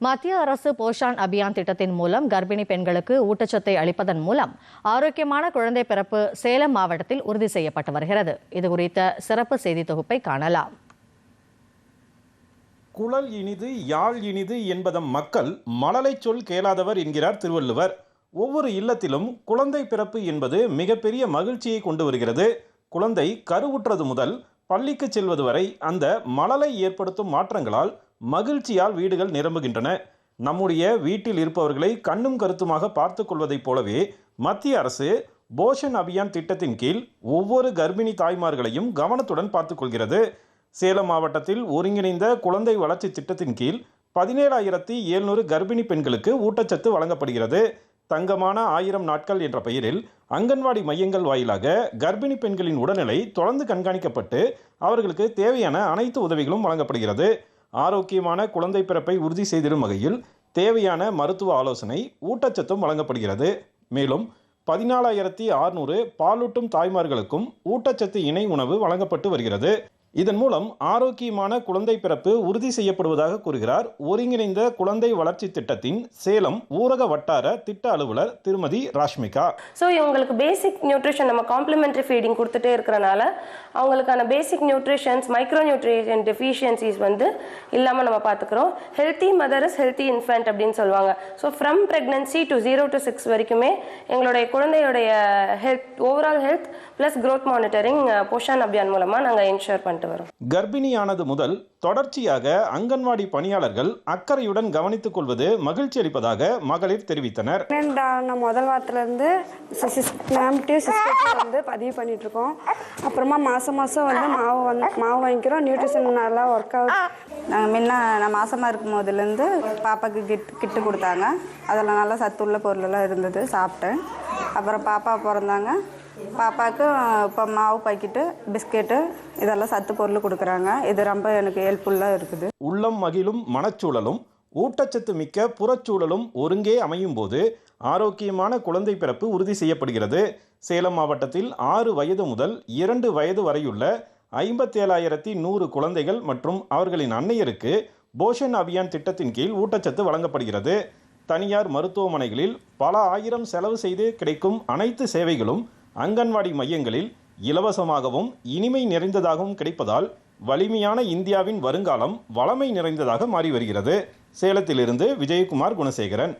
மத்திய அரசு போஷான் அபியான் திட்டத்தின் மூலம் கர்ப்பிணி பெண்களுக்கு ஊட்டச்சத்தை அளிப்பதன் மூலம் ஆரோக்கியமான குழந்தை பிறப்பு சேலம் மாவட்டத்தில் உறுதி செய்யப்பட்டு வருகிறது. இது குறித்த சிறப்பு செய்தி தொகுப்பை காணலாம். குழல் இனிது யாழ் இனிது என்பதம் மக்கள் மழலை சொல் கேளாதவர் என்கிறார் திருவள்ளுவர். ஒவ்வொரு இல்லத்திலும் குழந்தை பிறப்பு என்பது மிகப்பெரிய மகிழ்ச்சியை கொண்டு வருகிறது. குழந்தை கருவுற்றது முதல் பள்ளிக்கு செல்வது வரை அந்த மழலை ஏற்படுத்தும் மாற்றங்களால் மகிழ்ச்சியால் வீடுகள் நிரம்புகின்றன. நம்முடைய வீட்டில் இருப்பவர்களை கண்ணும் கருத்துமாக பார்த்து கொள்வதைப் போலவே மத்திய அரசு போஷன் அபியான் திட்டத்தின் கீழ் ஒவ்வொரு கர்ப்பிணி தாய்மார்களையும் கவனத்துடன் பார்த்துக்கொள்கிறது சேலம் மாவட்டத்தில் ஒருங்கிணைந்த குழந்தை வளர்ச்சி திட்டத்தின் கீழ் பதினேழாயிரத்தி எழுநூறு கர்ப்பிணி பெண்களுக்கு ஊட்டச்சத்து வழங்கப்படுகிறது. தங்கமான ஆயிரம் நாட்கள் என்ற பெயரில் அங்கன்வாடி மையங்கள் வாயிலாக கர்ப்பிணி பெண்களின் உடல்நிலை தொடர்ந்து கண்காணிக்கப்பட்டு அவர்களுக்கு தேவையான அனைத்து உதவிகளும் வழங்கப்படுகிறது. ஆரோக்கியமான குழந்தை பிறப்பை உறுதி செய்திடும் வகையில் தேவையான மருத்துவ ஆலோசனை ஊட்டச்சத்தும் வழங்கப்படுகிறது. மேலும் பதினாலாயிரத்தி அறுநூறு பாலூட்டும் தாய்மார்களுக்கும் ஊட்டச்சத்து இணை உணவு வழங்கப்பட்டு வருகிறது. இதன் மூலம் ஆரோக்கியமான குழந்தை பிறப்பு உறுதி செய்யப்படுவதாக கூறுகிறார் ஒருங்கிணைந்த குழந்தை வளர்ச்சி திட்டத்தின் சேலம் ஊரக வட்டார திட்ட அலுவலர் திருமதி ராஷ்மிகா. ஸோ இவங்களுக்கு பேசிக் நியூட்ரிஷன் நம்ம காம்ப்ளிமெண்ட்ரி ஃபீடிங் கொடுத்துட்டே இருக்கிறனால அவங்களுக்கான basic nutritions micro nutrition deficiencies வந்து இல்லாமல் நம்ம பார்த்துக்கிறோம் healthy mother is healthy infant அப்படின்னு சொல்லுவாங்க. So from pregnancy to zero to six வரைக்குமே எங்களுடைய குழந்தையுடைய health overall health plus growth monitoring Poshan Abhiyan மூலமாக நாங்கள் இன்ஷூர் பண்ணிட்டு வரோம். கர்ப்பிணியானது முதல் தொடர்ச்சியாக அங்கன்வாடி பணியாளர்கள் அக்கறையுடன் கவனித்துக் கொள்வது மகிழ்ச்சி அளிப்பதாக மகளிர் தெரிவித்தனர். நான் முதல் வாரத்துலேருந்து மேம் டு வந்து பதிவு பண்ணிகிட்ருக்கோம் அப்புறமா மாதம் மாதம் வந்து மாவு வந்து மாவு வாங்கிக்கிறோம். நியூட்ரிஷன் நல்லா ஒர்க் ஆகுது நாங்கள் முன்ன நான் மாசமாக இருக்கும் போதுலேருந்து பாப்பாவுக்கு கிட் கிட்டு கொடுத்தாங்க. அதில் நல்லா சத்துள்ள பொருளெல்லாம் இருந்தது சாப்பிட்டேன். அப்புறம் பாப்பா பிறந்தாங்க. பாப்பாவுக்கு இப்போ மாவு பாக்கெட்டு பிஸ்கெட்டு இதெல்லாம் சத்து பொருள் கொடுக்குறாங்க. இது ரொம்ப எனக்கு ஹெல்ப்ஃபுல்லாக இருக்குது. உள்ளம் மகிழும் மனச்சூழலும் ஊட்டச்சத்து மிக்க புறச்சூழலும் ஒருங்கே அமையும் போது ஆரோக்கியமான குழந்தை பிறப்பு உறுதி செய்யப்படுகிறது. சேலம் மாவட்டத்தில் ஆறு வயது முதல் இரண்டு வயது வரையுள்ள ஐம்பத்தேழாயிரத்தி நூறு குழந்தைகள் மற்றும் அவர்களின் அன்னையருக்கு போஷன் அபியான் திட்டத்தின் கீழ் ஊட்டச்சத்து வழங்கப்படுகிறது. தனியார் மருத்துவமனைகளில் பல ஆயிரம் செலவு செய்து கிடைக்கும் அனைத்து சேவைகளும் அங்கன்வாடி மையங்களில் இலவசமாகவும் இனிமை நிறைந்ததாகவும் கிடைப்பதால் வலிமையான இந்தியாவின் வருங்காலம் வளமை நிறைந்ததாக மாறி வருகிறது. சேலத்திலிருந்து விஜயகுமார் குணசேகரன்.